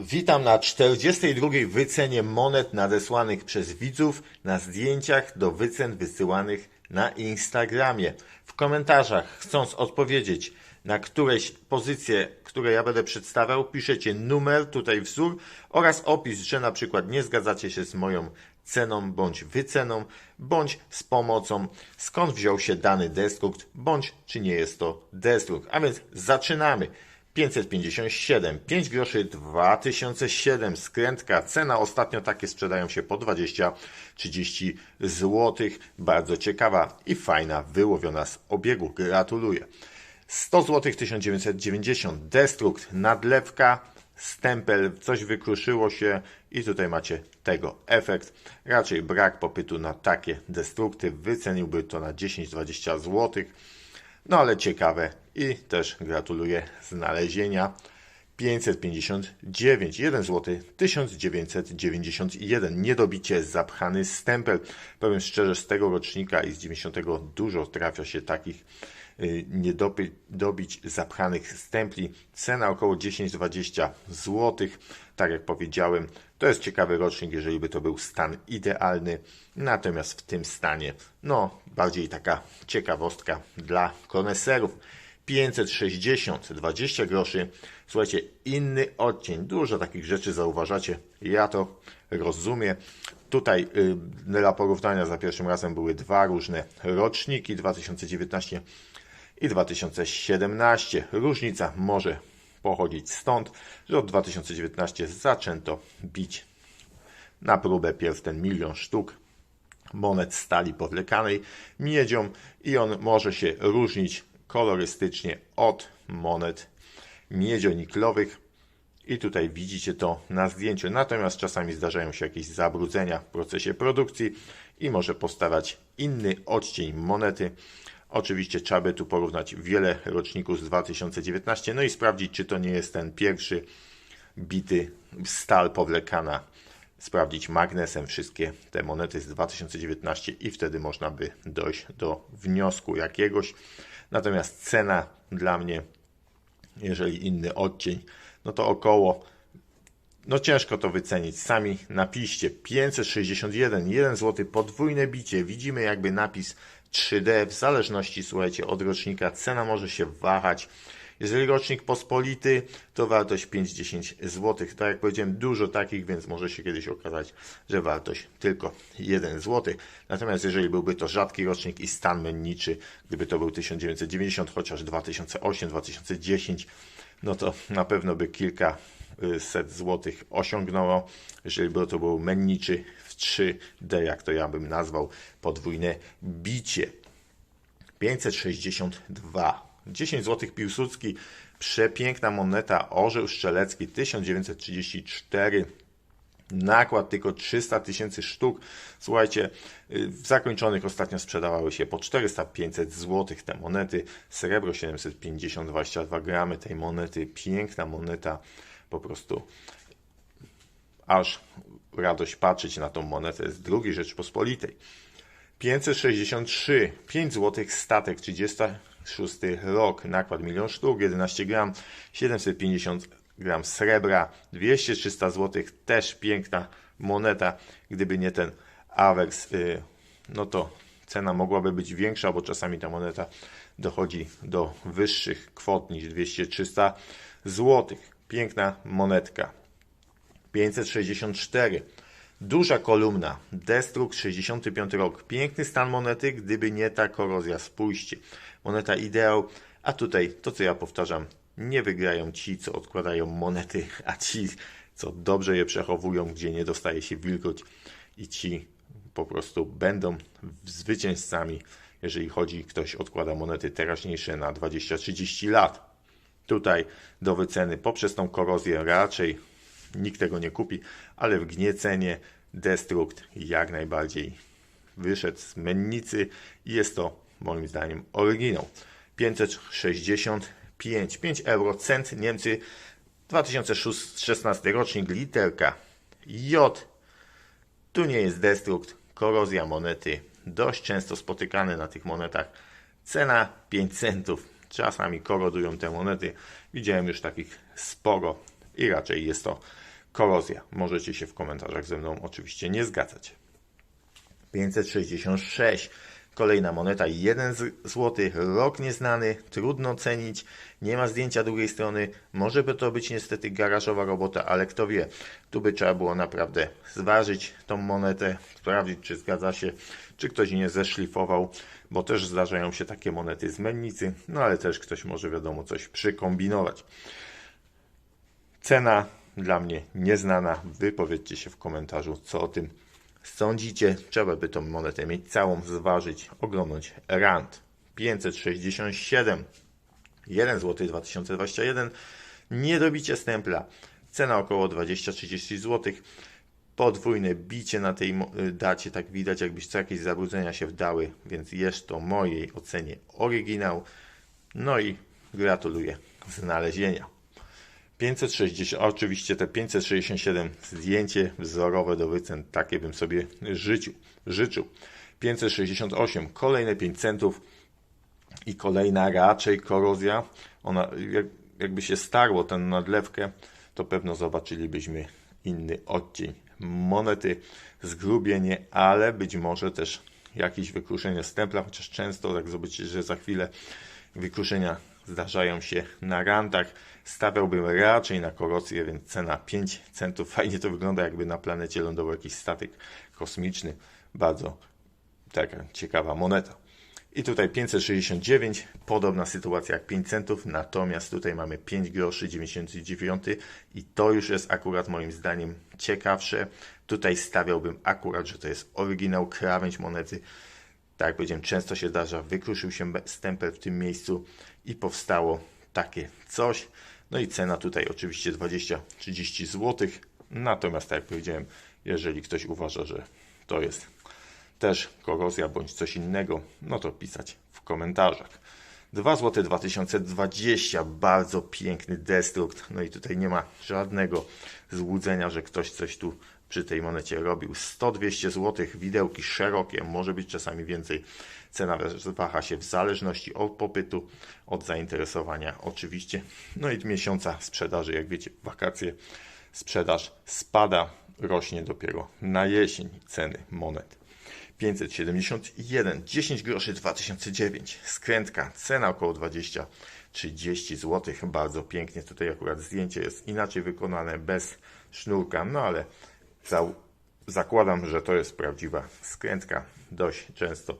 Witam na 42. wycenie monet nadesłanych przez widzów na zdjęciach do wycen wysyłanych na Instagramie. W komentarzach, chcąc odpowiedzieć na któreś pozycje, które ja będę przedstawiał, piszecie numer, tutaj wzór oraz opis, że na przykład nie zgadzacie się z moją ceną bądź wyceną, bądź z pomocą, skąd wziął się dany destrukt, bądź czy nie jest to destrukt. A więc zaczynamy. 557, 5 groszy 2007, skrętka, cena ostatnio takie sprzedają się po 20-30 zł, bardzo ciekawa i fajna, wyłowiona z obiegu, gratuluję. 100 zł 1990, destrukt, nadlewka, stempel, coś wykruszyło się i tutaj macie tego efekt. Raczej brak popytu na takie destrukty, wyceniłby to na 10-20 zł. No ale ciekawe i też gratuluję znalezienia. 559, 1 zł 1991. Niedobicie zapchany stempel. Powiem szczerze, z tego rocznika i z 90 dużo trafia się takich y, niedobić zapchanych stempli. Cena około 10-20 zł. Tak jak powiedziałem, to jest ciekawy rocznik, jeżeli by to był stan idealny. Natomiast w tym stanie, no, bardziej taka ciekawostka dla koneserów. 560, 20 groszy. Słuchajcie, inny odcień. Dużo takich rzeczy zauważacie. Ja to rozumiem. Tutaj y, dla porównania za pierwszym razem były dwa różne roczniki 2019 i 2017. Różnica może pochodzić stąd, że od 2019 zaczęto bić na próbę pierw ten milion sztuk monet stali powlekanej miedzią i on może się różnić kolorystycznie od monet miedzioniklowych. I tutaj widzicie to na zdjęciu. Natomiast czasami zdarzają się jakieś zabrudzenia w procesie produkcji i może postawać inny odcień monety. Oczywiście trzeba by tu porównać wiele roczników z 2019, no i sprawdzić, czy to nie jest ten pierwszy bity stal powlekana. Sprawdzić magnesem wszystkie te monety z 2019 i wtedy można by dojść do wniosku jakiegoś. Natomiast cena dla mnie, jeżeli inny odcień, no to około, no ciężko to wycenić. Sami napiszcie 561, 1 zł, podwójne bicie. Widzimy jakby napis 3D, w zależności, słuchajcie, od rocznika cena może się wahać. Jeżeli rocznik pospolity, to wartość 5-10 zł. Tak jak powiedziałem, dużo takich, więc może się kiedyś okazać, że wartość tylko 1 zł. Natomiast jeżeli byłby to rzadki rocznik i stan menniczy, gdyby to był 1990, chociaż 2008, 2010, no to na pewno by kilka set złotych osiągnęło. Jeżeli by to był menniczy w 3D, jak to ja bym nazwał, podwójne bicie. 562 10 zł Piłsudski, przepiękna moneta, orzeł szczelecki 1934, nakład tylko 300 tysięcy sztuk. Słuchajcie, w zakończonych ostatnio sprzedawały się po 400-500 zł te monety, srebro 750, 22 gramy tej monety, piękna moneta, po prostu aż radość patrzeć na tą monetę z II Rzeczpospolitej. 563, 5 zł statek, 36 rok, nakład 1 sztuk, 11 gram, 750 gram srebra, 200-300 zł, też piękna moneta, gdyby nie ten awers, y, no to cena mogłaby być większa, bo czasami ta moneta dochodzi do wyższych kwot niż 200-300 zł. Piękna monetka. 564 Duża kolumna, Destruk 65 rok. Piękny stan monety, gdyby nie ta korozja. Spójrzcie, moneta ideał, a tutaj to co ja powtarzam, nie wygrają ci, co odkładają monety, a ci, co dobrze je przechowują, gdzie nie dostaje się wilgoć i ci po prostu będą zwycięzcami, jeżeli chodzi, ktoś odkłada monety teraźniejsze na 20-30 lat. Tutaj do wyceny poprzez tą korozję raczej nikt tego nie kupi, ale w gniecenie Destrukt jak najbardziej wyszedł z mennicy i jest to moim zdaniem oryginał. 565, 5 euro, cent Niemcy, 2016 rocznik, literka J. Tu nie jest destrukt, korozja monety, dość często spotykane na tych monetach. Cena 5 centów. Czasami korodują te monety. Widziałem już takich sporo i raczej jest to korozja. Możecie się w komentarzach ze mną oczywiście nie zgadzać. 566. Kolejna moneta, 1 zł, rok nieznany, trudno cenić, nie ma zdjęcia drugiej strony, może by to być niestety garażowa robota, ale kto wie, tu by trzeba było naprawdę zważyć tą monetę, sprawdzić czy zgadza się, czy ktoś nie zeszlifował, bo też zdarzają się takie monety z mennicy, no ale też ktoś może wiadomo coś przykombinować. Cena dla mnie nieznana, wypowiedzcie się w komentarzu co o tym sądzicie, trzeba by tą monetę mieć całą, zważyć, oglądać rand. 567 1 zł 2021 nie dobicie stempla. Cena około 20-30 zł podwójne bicie na tej dacie, tak widać jakbyś co jakieś zabrudzenia się wdały, więc jest to mojej ocenie oryginał. No i gratuluję znalezienia 560, oczywiście te 567 zdjęcie wzorowe do wycen, takie bym sobie życił, życzył. 568, kolejne 5 centów i kolejna raczej korozja. Ona, jak, jakby się starło ten nadlewkę, to pewno zobaczylibyśmy inny odcień monety, zgrubienie, ale być może też jakieś wykruszenie stempla, chociaż często, jak zobaczycie, że za chwilę wykruszenia zdarzają się na rantach. Stawiałbym raczej na korozję, więc cena 5 centów. Fajnie to wygląda, jakby na planecie lądował jakiś statek kosmiczny. Bardzo taka ciekawa moneta. I tutaj 569, podobna sytuacja jak 5 centów, natomiast tutaj mamy 5 groszy 99 i to już jest akurat moim zdaniem ciekawsze. Tutaj stawiałbym akurat, że to jest oryginał, krawędź monety. Tak jak powiedziałem, często się zdarza, wykruszył się stempel w tym miejscu i powstało takie coś. No i cena tutaj oczywiście 20-30 zł. Natomiast tak jak powiedziałem, jeżeli ktoś uważa, że to jest też korozja bądź coś innego, no to pisać w komentarzach. 2 zł 2020, bardzo piękny destrukt. No i tutaj nie ma żadnego złudzenia, że ktoś coś tu przy tej monecie robił. 100-200 zł, widełki szerokie, może być czasami więcej. Cena waha się w zależności od popytu, od zainteresowania oczywiście. No i miesiąca sprzedaży, jak wiecie, wakacje, sprzedaż spada, rośnie dopiero na jesień ceny monet. 571, 10 groszy 2009, skrętka, cena około 20 30 zł, bardzo pięknie, tutaj akurat zdjęcie jest inaczej wykonane, bez sznurka, no ale zakładam, że to jest prawdziwa skrętka, dość często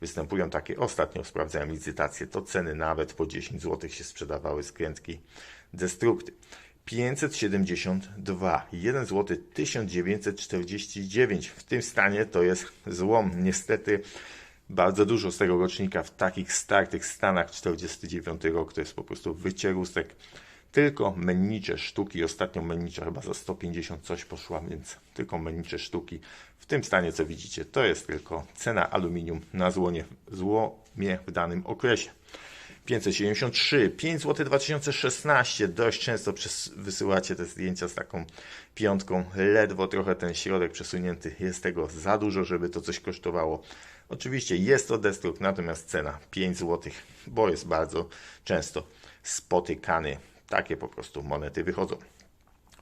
występują takie. Ostatnio sprawdzałem licytację, to ceny nawet po 10 zł się sprzedawały skrętki destrukty. 572, 1 zł 1949. W tym stanie to jest złom. Niestety bardzo dużo z tego rocznika w takich startych stanach 49 rok to jest po prostu wycierusek tylko mennicze sztuki. Ostatnio mennicza chyba za 150 coś poszła, więc tylko mennicze sztuki. W tym stanie, co widzicie, to jest tylko cena aluminium na złonie, złomie w danym okresie. 573, 5 zł 2016. Dość często wysyłacie te zdjęcia z taką piątką. Ledwo trochę ten środek przesunięty. Jest tego za dużo, żeby to coś kosztowało. Oczywiście jest to destruk, natomiast cena 5 zł, bo jest bardzo często spotykany takie po prostu monety wychodzą.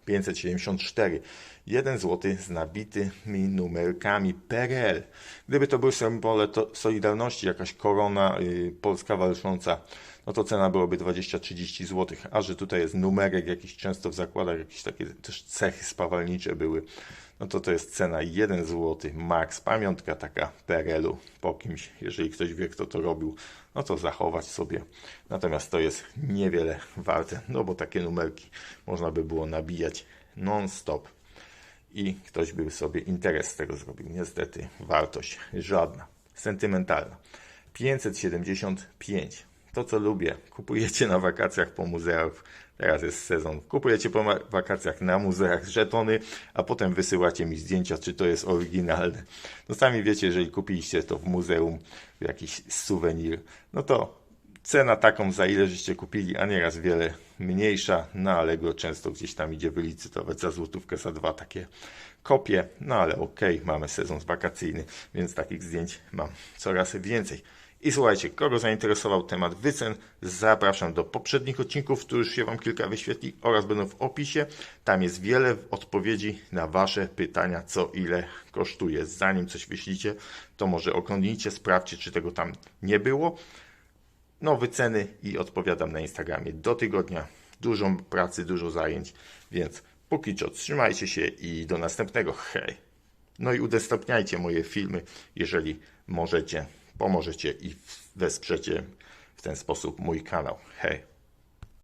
574. 1 zł z nabitymi numerkami PRL. Gdyby to były symbole to Solidarności, jakaś korona yy, polska walcząca, no to cena byłaby 20-30 zł. A że tutaj jest numerek jakiś często w zakładach, jakieś takie też cechy spawalnicze były, no to to jest cena 1 zł max. Pamiątka taka PRL-u po kimś, jeżeli ktoś wie, kto to robił, no to zachować sobie. Natomiast to jest niewiele warte, no bo takie numerki można by było nabijać non-stop i ktoś by sobie interes z tego zrobił. Niestety wartość żadna. Sentymentalna. 575. To co lubię. Kupujecie na wakacjach po muzeach Teraz jest sezon. Kupujecie po wakacjach na muzeach żetony, a potem wysyłacie mi zdjęcia, czy to jest oryginalne. No sami wiecie, jeżeli kupiliście to w muzeum, jakiś suwenir, no to cena taką, za ile żeście kupili, a nieraz wiele mniejsza, no ale go często gdzieś tam idzie wylicytować za złotówkę, za dwa takie kopie, no ale okej, okay, mamy sezon wakacyjny, więc takich zdjęć mam coraz więcej. I słuchajcie, kogo zainteresował temat wycen, zapraszam do poprzednich odcinków, tu już się Wam kilka wyświetli oraz będą w opisie. Tam jest wiele odpowiedzi na Wasze pytania, co ile kosztuje. Zanim coś wyślicie, to może oglądnijcie, sprawdźcie, czy tego tam nie było. No, wyceny i odpowiadam na Instagramie do tygodnia. Dużo pracy, dużo zajęć, więc póki co trzymajcie się i do następnego. Hej! No i udostępniajcie moje filmy, jeżeli możecie, pomożecie i wesprzecie w ten sposób mój kanał. Hej!